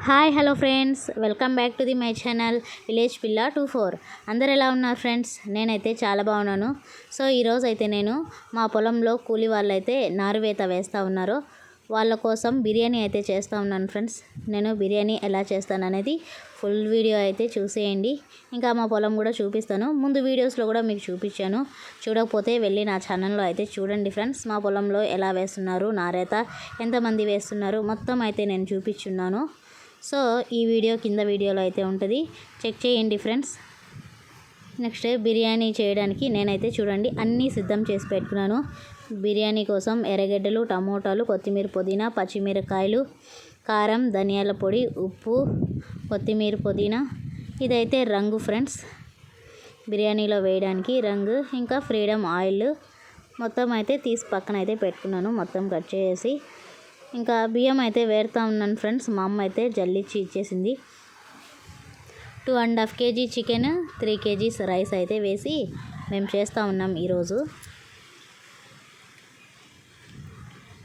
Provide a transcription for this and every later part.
Hi hello friends. Welcome back to the my channel village Pilla two four. అందరు ఎలా ఉన్నారు friends? నేనైతే చాలా బాగున్నాను. సో ఈరోజు అయితే నేను మా పొలంలో కూలి వాళ్ళు అయితే నారువేత వేస్తూ ఉన్నారు. వాళ్ళ కోసం బిర్యానీ అయితే చేస్తూ ఉన్నాను ఫ్రెండ్స్. నేను బిర్యానీ ఎలా చేస్తాను అనేది ఫుల్ వీడియో అయితే చూసేయండి. ఇంకా మా పొలం కూడా చూపిస్తాను. ముందు వీడియోస్లో కూడా మీకు చూపించాను. చూడకపోతే వెళ్ళి నా ఛానల్లో అయితే చూడండి ఫ్రెండ్స్. మా పొలంలో ఎలా వేస్తున్నారు నారేత ఎంతమంది వేస్తున్నారు? మొత్తం అయితే నేను చూపించున్నాను. సో ఈ వీడియో కింద వీడియోలో అయితే ఉంటుంది. చెక్ చేయండి ఫ్రెండ్స్. నెక్స్ట్ బిర్యానీ చేయడానికి నేనైతే చూడండి అన్నీ సిద్ధం చేసి పెట్టుకున్నాను. బిర్యానీ కోసం ఎర్రగడ్డలు టమోటాలు కొత్తిమీర పుదీనా పచ్చిమిరకాయలు కారం ధనియాల పొడి ఉప్పు కొత్తిమీర పుదీనా. ఇదైతే రంగు ఫ్రెండ్స్. బిర్యానీలో వేయడానికి రంగు ఇంకా ఫ్రీడమ్ ఆయిల్. మొత్తం అయితే తీసి పక్కన అయితే పెట్టుకున్నాను మొత్తం కట్ చేసి. ఇంకా బియ్యం అయితే వేరుతా ఉన్నాను ఫ్రెండ్స్. మా అమ్మ అయితే జల్లిచ్చి ఇచ్చేసింది. Two and half KG chicken three KGs rice అయితే వేసి మేము చేస్తూ ఉన్నాం ఈరోజు.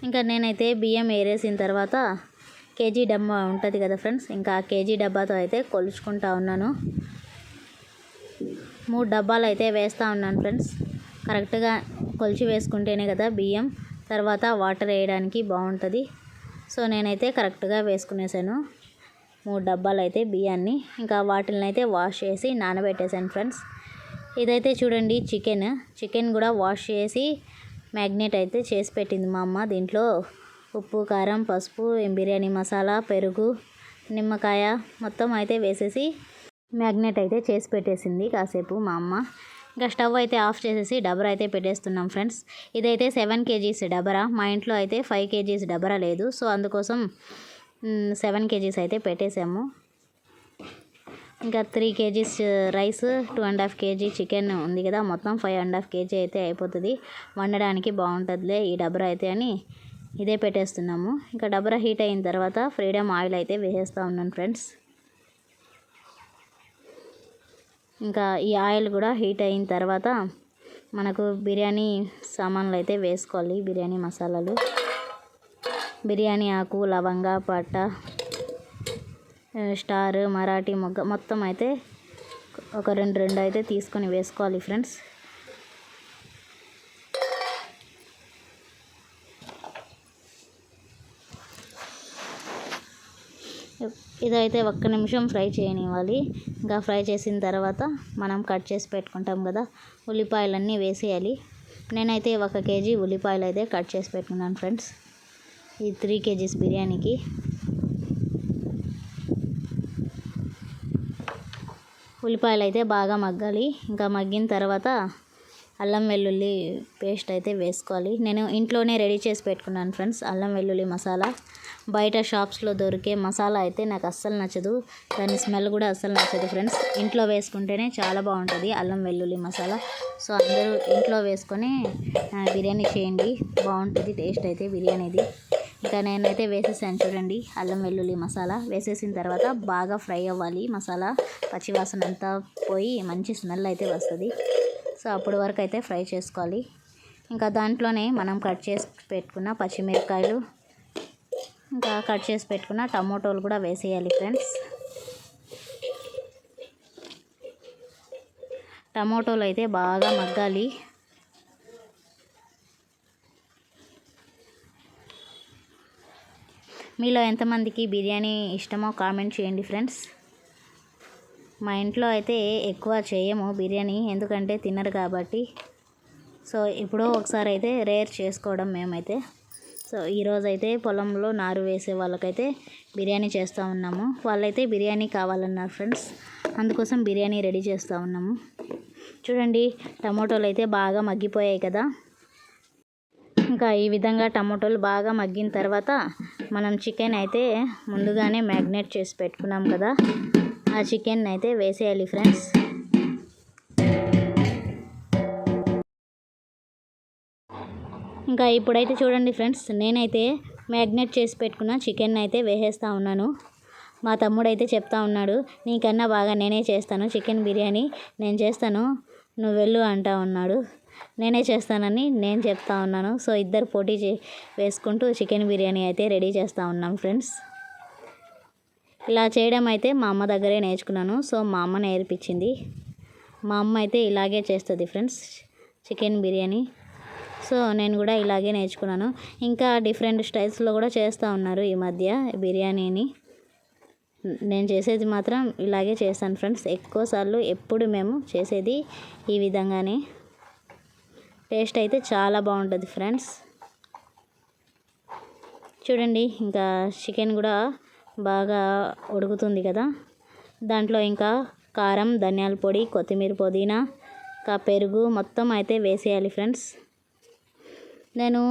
ఇంకా నేనైతే బియ్యం ఏరేసిన తర్వాత కేజీ డబ్బా ఉంటుంది కదా ఫ్రెండ్స్. ఇంకా ఆ కేజీ డబ్బాతో అయితే కొలుచుకుంటా ఉన్నాను. మూడు డబ్బాలు అయితే వేస్తూ ఉన్నాను ఫ్రెండ్స్. కరెక్ట్గా కొలిచి వేసుకుంటేనే కదా బియ్యం. తర్వాత వాటర్ వేయడానికి బాగుంటుంది. సో నేనైతే కరెక్ట్గా వేసుకునేసాను. మూడు డబ్బాలు అయితే బియ్యాన్ని. ఇంకా వాటిని అయితే వాష్ చేసి నానబెట్టేశాను ఫ్రెండ్స్. ఇదైతే చూడండి చికెన్. చికెన్ కూడా వాష్ చేసి మ్యాగ్నేట్ అయితే చేసి పెట్టింది మా అమ్మ. దీంట్లో ఉప్పు కారం పసుపు బిర్యానీ మసాలా పెరుగు నిమ్మకాయ మొత్తం అయితే వేసేసి మ్యాగ్నేట్ అయితే చేసి పెట్టేసింది కాసేపు మా అమ్మ. ఇంకా స్టవ్ అయితే ఆఫ్ చేసేసి డబరా అయితే పెట్టేస్తున్నాం ఫ్రెండ్స్. ఇదైతే సెవెన్ కేజీస్ డబరా. మా ఇంట్లో అయితే ఫైవ్ కేజీస్ డబరా లేదు. సో అందుకోసం సెవెన్ కేజీస్ అయితే పెట్టేసాము. ఇంకా three KGs rice two and half KG chicken ఉంది కదా. మొత్తం ఫైవ్ అండ్ హాఫ్ కేజీ అయితే అయిపోతుంది. వండడానికి బాగుంటుందిలే ఈ డబరా అయితే అని ఇదే పెట్టేస్తున్నాము. ఇంకా డబరా హీట్ అయిన తర్వాత ఫ్రీడమ్ ఆయిల్ అయితే వేసేస్తూ ఉన్నాను ఫ్రెండ్స్. ఇంకా ఈ ఆయిల్ కూడా హీట్ అయిన తర్వాత మనకు బిర్యానీ సామాన్లు అయితే వేసుకోవాలి బిర్యానీ మసాలాలు. బిర్యానీ ఆకు లవంగ పట్ట స్టార్ మరాఠీ మొగ్గ మొత్తం అయితే ఒక రెండు రెండు అయితే తీసుకొని వేసుకోవాలి ఫ్రెండ్స్. ఇదైతే ఒక్క నిమిషం ఫ్రై చేయనివ్వాలి. ఇంకా ఫ్రై చేసిన తర్వాత మనం కట్ చేసి పెట్టుకుంటాం కదా ఉల్లిపాయలన్నీ వేసేయాలి. నేనైతే ఒక కేజీ ఉల్లిపాయలు అయితే కట్ చేసి పెట్టుకున్నాను ఫ్రెండ్స్. ఈ త్రీ కేజీస్ బిర్యానీకి. ఉల్లిపాయలు అయితే బాగా మగ్గాలి. ఇంకా మగ్గిన తర్వాత అల్లం వెల్లుల్లి పేస్ట్ అయితే వేసుకోవాలి. నేను ఇంట్లోనే రెడీ చేసి పెట్టుకున్నాను ఫ్రెండ్స్ అల్లం వెల్లుల్లి మసాలా. బయట షాప్స్లో దొరికే మసాలా అయితే నాకు అస్సలు నచ్చదు. దాని స్మెల్ కూడా అస్సలు నచ్చదు ఫ్రెండ్స్. ఇంట్లో వేసుకుంటేనే చాలా బాగుంటుంది అల్లం వెల్లుల్లి మసాలా. సో అందరూ ఇంట్లో వేసుకొని బిర్యానీ చేయండి. బాగుంటుంది టేస్ట్ అయితే బిర్యానీది ఇంకా నేనైతే వేసేసాను చూడండి అల్లం వెల్లుల్లి మసాలా. వేసేసిన తర్వాత బాగా ఫ్రై అవ్వాలి మసాలా. పచ్చివాసన అంతా పోయి మంచి స్మెల్ అయితే వస్తుంది. సో అప్పటి వరకు అయితే ఫ్రై చేసుకోవాలి. ఇంకా దాంట్లోనే మనం కట్ చేసి పెట్టుకున్న పచ్చిమిరపకాయలు ఇంకా కట్ చేసి పెట్టుకున్న టమోటోలు కూడా వేసేయాలి ఫ్రెండ్స్. టమోటోలు అయితే బాగా మగ్గాలి. మీలో ఎంతమందికి బిర్యానీ ఇష్టమో కామెంట్ చేయండి ఫ్రెండ్స్. మా ఇంట్లో అయితే ఎక్కువ చేయము బిర్యానీ ఎందుకంటే తినరు కాబట్టి. సో ఎప్పుడో ఒకసారి అయితే రేర్ చేసుకోవడం మేమైతే. సో ఈరోజైతే పొలంలో నారు వేసే వాళ్ళకైతే బిర్యానీ చేస్తూ ఉన్నాము. వాళ్ళైతే బిర్యానీ కావాలన్నారు ఫ్రెండ్స్. అందుకోసం బిర్యానీ రెడీ చేస్తూ ఉన్నాము. చూడండి టమోటోలు అయితే బాగా మగ్గిపోయాయి కదా. ఇంకా ఈ విధంగా టమోటోలు బాగా మగ్గిన తర్వాత మనం చికెన్ అయితే ముందుగానే మ్యాగ్నేట్ చేసి పెట్టుకున్నాం కదా. ఆ చికెన్ అయితే వేసేయాలి ఫ్రెండ్స్ ఇంకా ఇప్పుడైతే చూడండి ఫ్రెండ్స్ నేనైతే మ్యాగ్నేట్ చేసి పెట్టుకున్న చికెన్ అయితే వేసేస్తూ ఉన్నాను. మా తమ్ముడు అయితే చెప్తా ఉన్నాడు నీకన్నా బాగా నేనే చేస్తాను చికెన్ బిర్యానీ నేను చేస్తాను నువ్వు వెళ్ళు అంటా ఉన్నాడు. నేనే చేస్తానని నేను చెప్తా ఉన్నాను. సో ఇద్దరు పోటీ వేసుకుంటూ చికెన్ బిర్యానీ అయితే రెడీ చేస్తూ ఉన్నాం ఫ్రెండ్స్ ఇలా చేయడం అయితే మా అమ్మ దగ్గరే నేర్చుకున్నాను. సో మా అమ్మ నేర్పించింది. మా అమ్మ అయితే ఇలాగే చేస్తుంది ఫ్రెండ్స్ చికెన్ బిర్యానీ. సో నేను కూడా ఇలాగే నేర్చుకున్నాను. ఇంకా డిఫరెంట్ స్టైల్స్లో కూడా చేస్తూ ఉన్నారు ఈ మధ్య బిర్యానీని. నేను చేసేది మాత్రం ఇలాగే చేస్తాను ఫ్రెండ్స్. ఎక్కువసార్లు ఎప్పుడు మేము చేసేది ఈ విధంగానే. టేస్ట్ అయితే చాలా బాగుంటుంది ఫ్రెండ్స్. చూడండి ఇంకా చికెన్ కూడా బాగా ఉడుకుతుంది కదా. దాంట్లో ఇంకా కారం ధనియాల పొడి కొత్తిమీర పుదీనా ఇంకా పెరుగు మొత్తం అయితే వేసేయాలి ఫ్రెండ్స్. నేను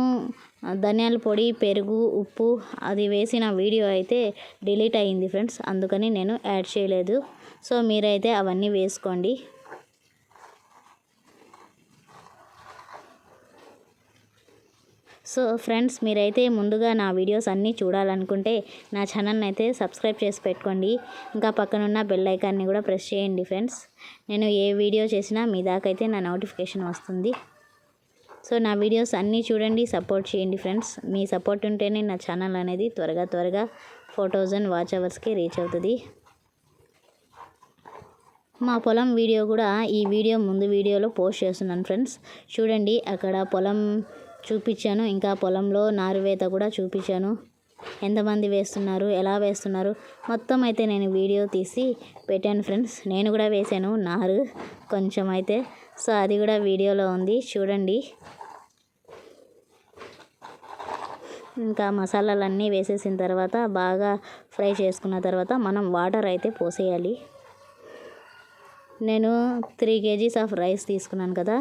ధనియాల పొడి పెరుగు ఉప్పు అది వేసిన వీడియో అయితే డిలీట్ అయ్యింది ఫ్రెండ్స్. అందుకని నేను యాడ్ చేయలేదు. సో మీరైతే అవన్నీ వేసుకోండి. సో ఫ్రెండ్స్ మీరైతే ముందుగా నా వీడియోస్ అన్నీ చూడాలనుకుంటే నా ఛానల్ని అయితే సబ్స్క్రైబ్ చేసి పెట్టుకోండి. ఇంకా పక్కనున్న బెల్ ఐకాన్ని కూడా ప్రెస్ చేయండి ఫ్రెండ్స్. నేను ఏ వీడియో చేసినా మీ దాకైతే నా నోటిఫికేషన్ వస్తుంది. సో నా వీడియోస్ అన్నీ చూడండి సపోర్ట్ చేయండి ఫ్రెండ్స్. మీ సపోర్ట్ ఉంటేనే నా ఛానల్ అనేది త్వరగా త్వరగా ఫోర్ థౌజండ్ వాచ్ అవర్స్కి రీచ్ అవుతుంది. మా పొలం వీడియో కూడా ఈ వీడియో ముందు వీడియోలో పోస్ట్ చేస్తున్నాను ఫ్రెండ్స్. చూడండి అక్కడ పొలం చూపించాను. ఇంకా పొలంలో నారువేత కూడా చూపించాను. ఎంతమంది వేస్తున్నారు? ఎలా వేస్తున్నారు? మొత్తం అయితే నేను వీడియో తీసి పెట్టాను ఫ్రెండ్స్. నేను కూడా వేసాను నారు కొంచెం అయితే. సో అది కూడా వీడియోలో ఉంది. చూడండి. ఇంకా మసాలాలన్నీ వేసేసిన తర్వాత బాగా ఫ్రై చేసుకున్న తర్వాత మనం వాటర్ అయితే పోసేయాలి. నేను త్రీ కేజీస్ ఆఫ్ రైస్ తీసుకున్నాను కదా.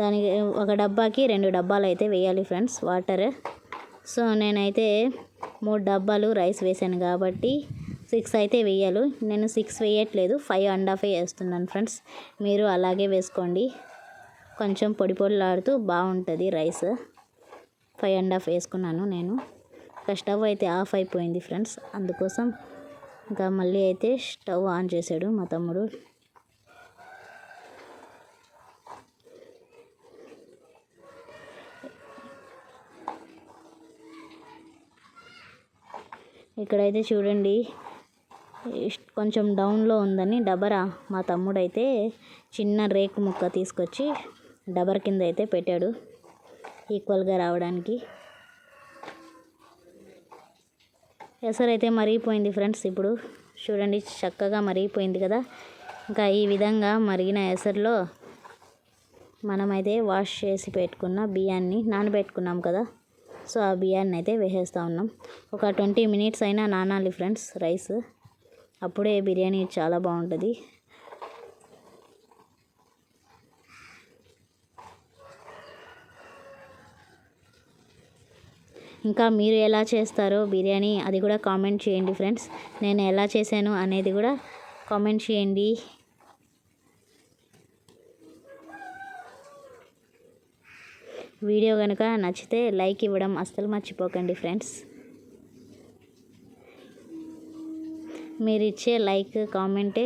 దానికి ఒక డబ్బాకి రెండు డబ్బాలు అయితే వేయాలి ఫ్రెండ్స్ వాటర్. సో నేనైతే మూడు డబ్బాలు రైస్ వేసాను కాబట్టి సిక్స్ అయితే వేయాలి. నేను సిక్స్ వేయట్లేదు ఫైవ్ అండ్ హాఫ్ వేస్తున్నాను ఫ్రెండ్స్. మీరు అలాగే వేసుకోండి. కొంచెం పొడి పొడిలాడుతూ బాగుంటుంది రైస్. ఫైవ్ అండ్ హాఫ్ వేసుకున్నాను నేను. ఇంకా స్టవ్ అయితే ఆఫ్ అయిపోయింది ఫ్రెండ్స్. అందుకోసం ఇంకా మళ్ళీ అయితే స్టవ్ ఆన్ చేశాడు మా తమ్ముడు. ఇక్కడైతే చూడండి ఇష్- కొంచెం డౌన్లో ఉందని డబరా మా తమ్ముడైతే చిన్న రేకు ముక్క తీసుకొచ్చి డబర్ కింద అయితే పెట్టాడు ఈక్వల్గా రావడానికి. ఎసరైతే మరిగిపోయింది ఫ్రెండ్స్ ఇప్పుడు. చూడండి చక్కగా మరిగిపోయింది కదా. ఇంకా ఈ విధంగా మరిగిన ఎసరులో మనమైతే వాష్ చేసి పెట్టుకున్న బియ్యాన్ని నానబెట్టుకున్నాం కదా. సో ఆ బియ్యాన్ని అయితే వేసేస్తూ ఉన్నాం. ఒక ట్వంటీ మినిట్స్ అయినా నానాలి ఫ్రెండ్స్ రైస్. అప్పుడే బిర్యానీ చాలా బాగుంటుంది. ఇంకా మీరు ఎలా చేస్తారో బిర్యానీ అది కూడా కామెంట్ చేయండి ఫ్రెండ్స్. నేను ఎలా చేశాను అనేది కూడా కామెంట్ చేయండి. వీడియో కనుక నచ్చితే లైక్ ఇవ్వడం అస్సలు మర్చిపోకండి ఫ్రెండ్స్. మీరు ఇచ్చే లైక్ కామెంటే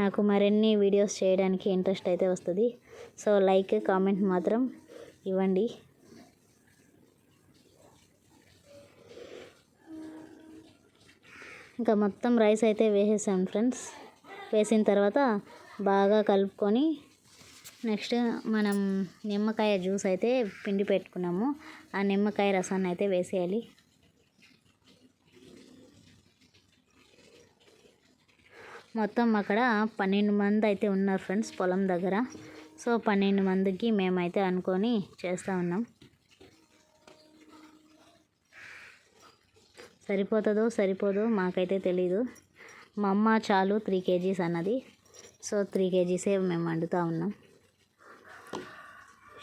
నాకు మరిన్ని వీడియోస్ చేయడానికి ఇంట్రెస్ట్ అయితే వస్తుంది. సో లైక్ కామెంట్ మాత్రం ఇవ్వండి. ఇంకా మొత్తం రైస్ అయితే వేసేసాను ఫ్రెండ్స్. వేసిన తర్వాత బాగా కలుపుకొని నెక్స్ట్ మనం నిమ్మకాయ జ్యూస్ అయితే పిండి పెట్టుకున్నాము. ఆ నిమ్మకాయ రసాన్ని అయితే వేసేయాలి. మొత్తం అక్కడ పన్నెండు మంది అయితే ఉన్నారు ఫ్రెండ్స్ పొలం దగ్గర. సో పన్నెండు మందికి మేమైతే అనుకొని చేస్తూ ఉన్నాం. సరిపోతుందో సరిపోదో మాకైతే తెలీదు. మా అమ్మ చాలు త్రీ కేజీస్ అన్నది. సో త్రీ కేజీసే మేము వండుతూ ఉన్నాం.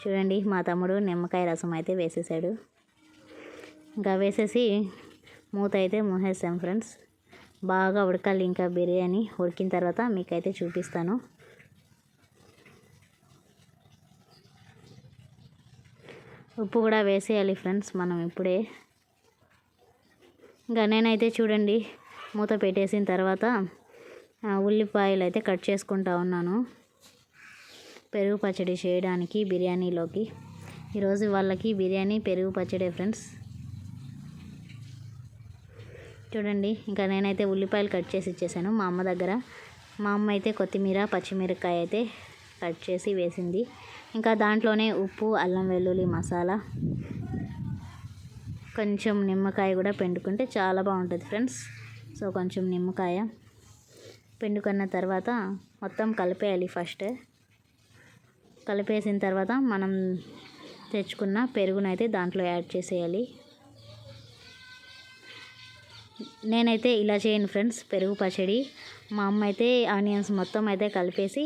చూడండి మా తమ్ముడు నిమ్మకాయ రసం అయితే వేసేసాడు. ఇంకా వేసేసి మూత అయితే మూసేసాం ఫ్రెండ్స్. బాగా ఉడకాలి ఇంకా బిర్యానీ. ఉడికిన తర్వాత మీకైతే చూపిస్తాను. ఉప్పు కూడా వేసేయాలి ఫ్రెండ్స్ మనం ఇప్పుడే. ఇంకా నేనైతే చూడండి మూత పెట్టేసిన తర్వాత ఉల్లిపాయలు అయితే కట్ చేసుకుంటా ఉన్నాను. పెరుగు పచ్చడి చేయడానికి బిర్యానీలోకి. ఈరోజు వాళ్ళకి బిర్యానీ పెరుగు పచ్చడి ఫ్రెండ్స్. చూడండి ఇంకా నేనైతే ఉల్లిపాయలు కట్ చేసి ఇచ్చేసాను మా అమ్మ దగ్గర. మా అమ్మ అయితే కొత్తిమీర పచ్చిమిరపకాయ అయితే కట్ చేసి వేసింది. ఇంకా దాంట్లోనే ఉప్పు అల్లం వెల్లుల్లి మసాలా. కొంచెం నిమ్మకాయ కూడా పెండుకుంటే చాలా బాగుంటుంది ఫ్రెండ్స్. సో కొంచెం నిమ్మకాయ పిండుకున్న తర్వాత మొత్తం కలిపేయాలి ఫస్ట్. కలిపేసిన తర్వాత మనం తెచ్చుకున్న పెరుగునైతే దాంట్లో యాడ్ చేసేయాలి. నేనైతే ఇలా చేయను ఫ్రెండ్స్ పెరుగు పచ్చడి. మా అమ్మ అయితే ఆనియన్స్ మొత్తం అయితే కలిపేసి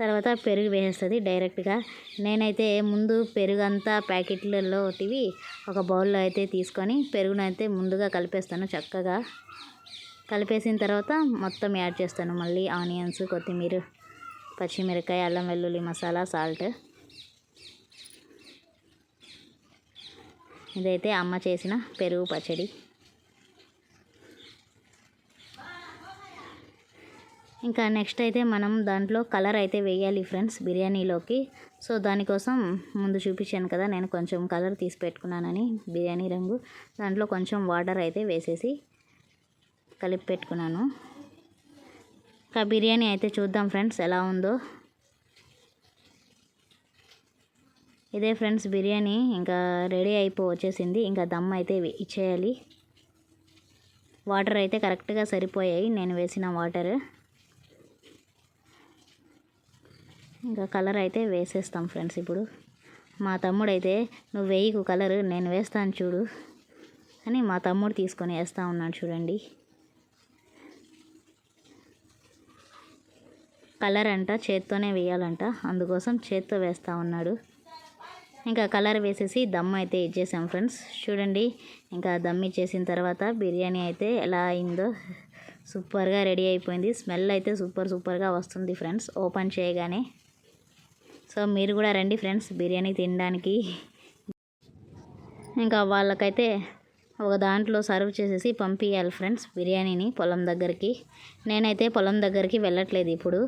తర్వాత పెరుగు వేసేస్తుంది డైరెక్ట్గా. నేనైతే ముందు పెరుగు అంతా ప్యాకెట్లలో ఒకటివి ఒక బౌల్లో అయితే తీసుకొని పెరుగునైతే ముందుగా కలిపేస్తాను చక్కగా. కలిపేసిన తర్వాత మొత్తం యాడ్ చేస్తాను. మళ్ళీ ఆనియన్స్ కొత్తిమీర పచ్చిమిరకాయ అల్లం వెల్లుల్లి మసాలా సాల్ట్. ఇదైతే అమ్మ చేసిన పెరుగు పచ్చడి. ఇంకా నెక్స్ట్ అయితే మనం దాంట్లో కలర్ అయితే వేయాలి ఫ్రెండ్స్ బిర్యానీలోకి. సో దానికోసం ముందు చూపించాను కదా నేను కొంచెం కలర్ తీసి పెట్టుకున్నానని బిర్యానీ రంగు. దాంట్లో కొంచెం వాటర్ అయితే వేసేసి కలిపి పెట్టుకున్నాను. ఇంకా బిర్యానీ అయితే చూద్దాం ఫ్రెండ్స్ ఎలా ఉందో. ఇదే ఫ్రెండ్స్ బిర్యానీ. ఇంకా రెడీ అయిపో వచ్చేసింది. ఇంకా దమ్ అయితే ఇచ్చేయాలి. వాటర్ అయితే కరెక్ట్గా సరిపోయాయి. నేను వేసిన వాటర్. ఇంకా కలర్ అయితే వేసేస్తాం ఫ్రెండ్స్ ఇప్పుడు. మా తమ్ముడు అయితే నువ్వు వేయకు కలర్ నేను వేస్తాను చూడు అని మా తమ్ముడు తీసుకొని వేస్తూ ఉన్నాడు చూడండి. కలర్ అంట చేత్తోనే వేయాలంట. అందుకోసం చేత్తో వేస్తూ ఉన్నాడు. ఇంకా కలర్ వేసేసి దమ్ అయితే ఇచ్చేసాం ఫ్రెండ్స్. చూడండి ఇంకా దమ్ ఇచ్చేసిన తర్వాత బిర్యానీ అయితే ఎలా అయిందో సూపర్గా రెడీ అయిపోయింది. స్మెల్ అయితే సూపర్ సూపర్గా వస్తుంది ఫ్రెండ్స్ ఓపెన్ చేయగానే. సో మీరు కూడా రండి ఫ్రెండ్స్ బిర్యానీ తినడానికి. ఇంకా వాళ్ళకైతే ఒక దాంట్లో సర్వ్ చేసేసి పంపించాలి ఫ్రెండ్స్ బిర్యానీని పొలం దగ్గరికి. నేనైతే పొలం దగ్గరికి వెళ్ళట్లేదు ఇప్పుడు.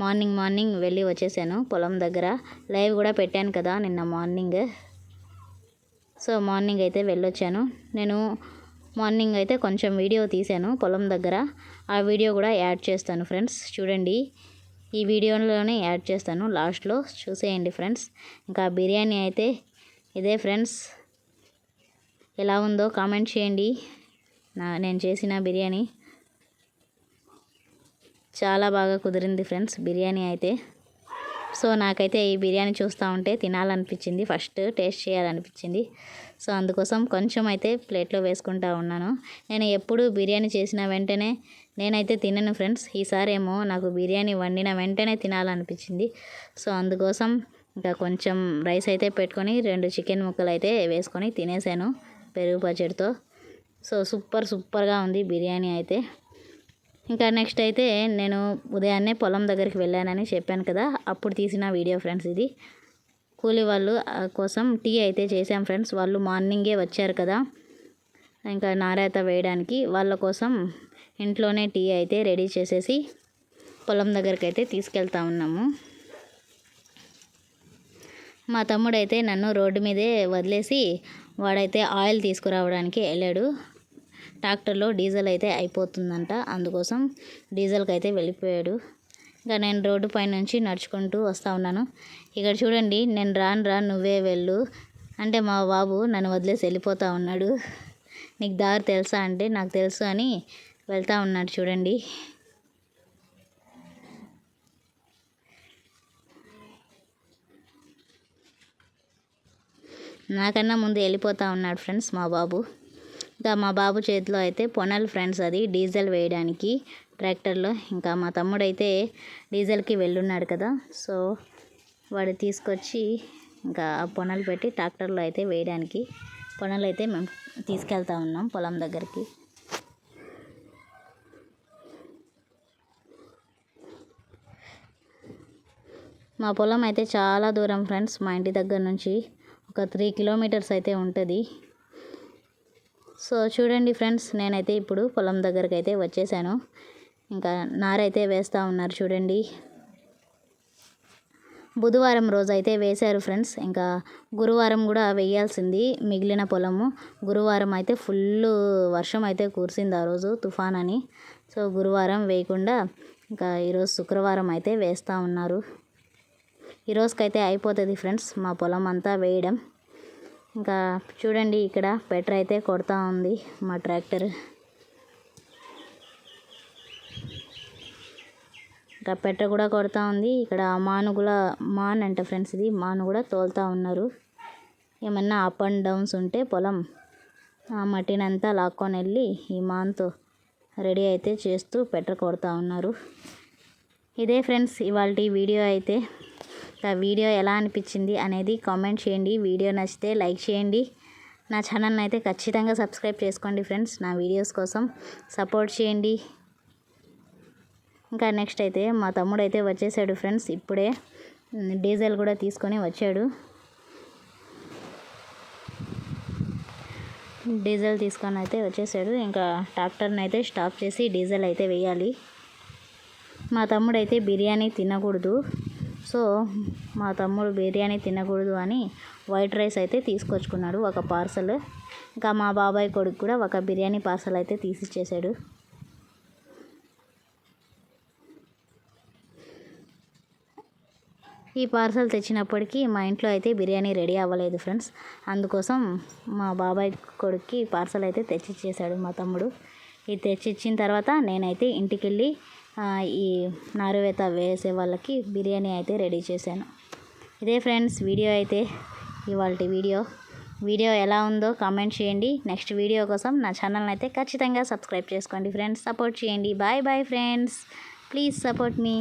మార్నింగ్ మార్నింగ్ వెళ్ళి వచ్చేసాను పొలం దగ్గర. లైవ్ కూడా పెట్టాను కదా నిన్న మార్నింగ్. సో మార్నింగ్ అయితే వెళ్ళొచ్చాను. నేను మార్నింగ్ అయితే కొంచెం వీడియో తీశాను పొలం దగ్గర. ఆ వీడియో కూడా యాడ్ చేస్తాను ఫ్రెండ్స్. చూడండి ఈ వీడియోలోనే యాడ్ చేస్తాను లాస్ట్లో. చూసేయండి ఫ్రెండ్స్. ఇంకా బిర్యానీ అయితే ఇదే ఫ్రెండ్స్. ఎలా ఉందో కామెంట్ చేయండి. నా నేను చేసిన బిర్యానీ. చాలా బాగా కుదిరింది ఫ్రెండ్స్ బిర్యానీ అయితే. సో నాకైతే ఈ బిర్యానీ చూస్తూ ఉంటే తినాలనిపించింది. ఫస్ట్ టేస్ట్ చేయాలనిపించింది. సో అందుకోసం కొంచెం అయితే ప్లేట్లో వేసుకుంటా ఉన్నాను. నేను ఎప్పుడు బిర్యానీ చేసిన వెంటనే నేనైతే తినను ఫ్రెండ్స్. ఈసారి ఏమో నాకు బిర్యానీ వండిన వెంటనే తినాలనిపించింది. సో అందుకోసం ఇంకా కొంచెం రైస్ అయితే పెట్టుకొని రెండు చికెన్ ముక్కలు అయితే వేసుకొని తినేసాను పెరుగు పచ్చడితో. సో సూపర్ సూపర్గా ఉంది బిర్యానీ అయితే. ఇంకా నెక్స్ట్ అయితే నేను ఉదయాన్నే పొలం దగ్గరికి వెళ్ళానని చెప్పాను కదా అప్పుడు తీసిన వీడియో ఫ్రెండ్స్ ఇది. కూలి వాళ్ళు కోసం టీ అయితే చేశాం ఫ్రెండ్స్ వాళ్ళు మార్నింగే వచ్చారు కదా ఇంకా నారాయత వేయడానికి వాళ్ళ కోసం ఇంట్లోనే టీ అయితే రెడీ చేసేసి పొలం దగ్గరికి అయితే తీసుకెళ్తా ఉన్నాము. మా తమ్ముడైతే నన్ను రోడ్డు మీదే వదిలేసి వాడైతే ఆయిల్ తీసుకురావడానికి వెళ్ళాడు. ట్రాక్టర్లో డీజిల్ అయితే అయిపోతుందంట. అందుకోసం డీజిల్కి అయితే వెళ్ళిపోయాడు. ఇంకా నేను రోడ్డు పై నుంచి నడుచుకుంటూ వస్తూ ఉన్నాను. ఇక్కడ చూడండి నేను రాను రా నువ్వే వెళ్ళు. అంటే మా బాబు నన్ను వదిలేసి వెళ్ళిపోతూ ఉన్నాడు. నీకు దారి తెలుసా అంటే నాకు తెలుసు అని వెళ్తూ ఉన్నాడు చూడండి. నాకన్నా ముందు వెళ్ళిపోతూ ఉన్నాడు ఫ్రెండ్స్ మా బాబు. ఇంకా మా బాబు చేతిలో అయితే పొనల్ ఫ్రెండ్స్ అది డీజిల్ వేయడానికి ట్రాక్టర్లో. ఇంకా మా తమ్ముడు అయితే డీజిల్కి వెళ్ళున్నాడు కదా. సో వాడు తీసుకొచ్చి ఇంకా పొనలు పెట్టి ట్రాక్టర్లో అయితే వేయడానికి పొనలు అయితే మేము తీసుకెళ్తా ఉన్నాం పొలం దగ్గరికి. మా పొలం అయితే చాలా దూరం ఫ్రెండ్స్. మా ఇంటి దగ్గర నుంచి ఒక త్రీ కిలోమీటర్స్ అయితే ఉంటుంది. సో చూడండి ఫ్రెండ్స్ నేనైతే ఇప్పుడు పొలం దగ్గరికి అయితే వచ్చేసాను. ఇంకా నారైతే వేస్తూ ఉన్నారు చూడండి. బుధవారం రోజు అయితే వేశారు ఫ్రెండ్స్ ఇంకా గురువారం కూడా వేయాల్సింది మిగిలిన పొలము. గురువారం అయితే ఫుల్ వర్షం అయితే కురిసింది ఆ రోజు తుఫాన్ అని సో గురువారం వేయకుండా ఇంకా ఈరోజు శుక్రవారం అయితే వేస్తూ ఉన్నారు. ఈరోజుకైతే అయిపోతుంది ఫ్రెండ్స్ మా పొలం అంతా వేయడం. ఇంకా చూడండి ఇక్కడ పెట్ర అయితే కొడతా ఉంది మా ట్రాక్టర్. ఇంకా పెట్ట కూడా కొడతా ఉంది. ఇక్కడ మాను కూడా మాన్ అంట ఫ్రెండ్స్ ఇది మాను కూడా తోలుతా ఉన్నారు. ఏమన్నా అప్ అండ్ డౌన్స్ ఉంటే పొలం ఆ మట్టినంతా లాక్కొని వెళ్ళి ఈ మాన్తో రెడీ అయితే చేస్తూ పెట్ట కొడతా ఉన్నారు. ఇదే ఫ్రెండ్స్ ఇవాళ వీడియో అయితే. ఆ వీడియో ఎలా అనిపించింది అనేది కామెంట్ చేయండి. వీడియో నచ్చితే లైక్ చేయండి. నా ఛానల్ని అయితే ఖచ్చితంగా సబ్స్క్రైబ్ చేసుకోండి ఫ్రెండ్స్. నా వీడియోస్ కోసం సపోర్ట్ చేయండి. ఇంకా నెక్స్ట్ అయితే మా తమ్ముడు అయితే వచ్చేసాడు ఫ్రెండ్స్. ఇప్పుడే డీజిల్ కూడా తీసుకొని వచ్చాడు. డీజిల్ తీసుకొని అయితే వచ్చేసాడు. ఇంకా ట్రాక్టర్ని అయితే స్టాప్ చేసి డీజిల్ అయితే వేయాలి. మా తమ్ముడు అయితే బిర్యానీ తినకూడదు. సో మా తమ్ముడు బిర్యానీ తినకూడదు అని వైట్ రైస్ అయితే తీసుకొచ్చుకున్నాడు ఒక పార్సల్. ఇంకా మా బాబాయ్ కొడుకు కూడా ఒక బిర్యానీ పార్సల్ అయితే తీసిచ్చేసాడు. ఈ పార్సల్ తెచ్చినప్పటికీ మా ఇంట్లో అయితే బిర్యానీ రెడీ అవ్వలేదు ఫ్రెండ్స్. అందుకోసం మా బాబాయ్ కొడుక్కి పార్సల్ అయితే తెచ్చిచ్చేసాడు మా తమ్ముడు. ఇది తెచ్చిచ్చిన తర్వాత నేనైతే ఇంటికి వెళ్ళి ఈ నారువేత వేసే వాళ్ళకి బిర్యానీ అయితే రెడీ చేశాను. ఇదే ఫ్రెండ్స్ వీడియో అయితే ఇవాళ వీడియో. వీడియో ఎలా ఉందో కామెంట్ చేయండి. నెక్స్ట్ వీడియో కోసం నా ఛానల్ని అయితే ఖచ్చితంగా సబ్స్క్రైబ్ చేసుకోండి ఫ్రెండ్స్. సపోర్ట్ చేయండి. Bye bye friends please support me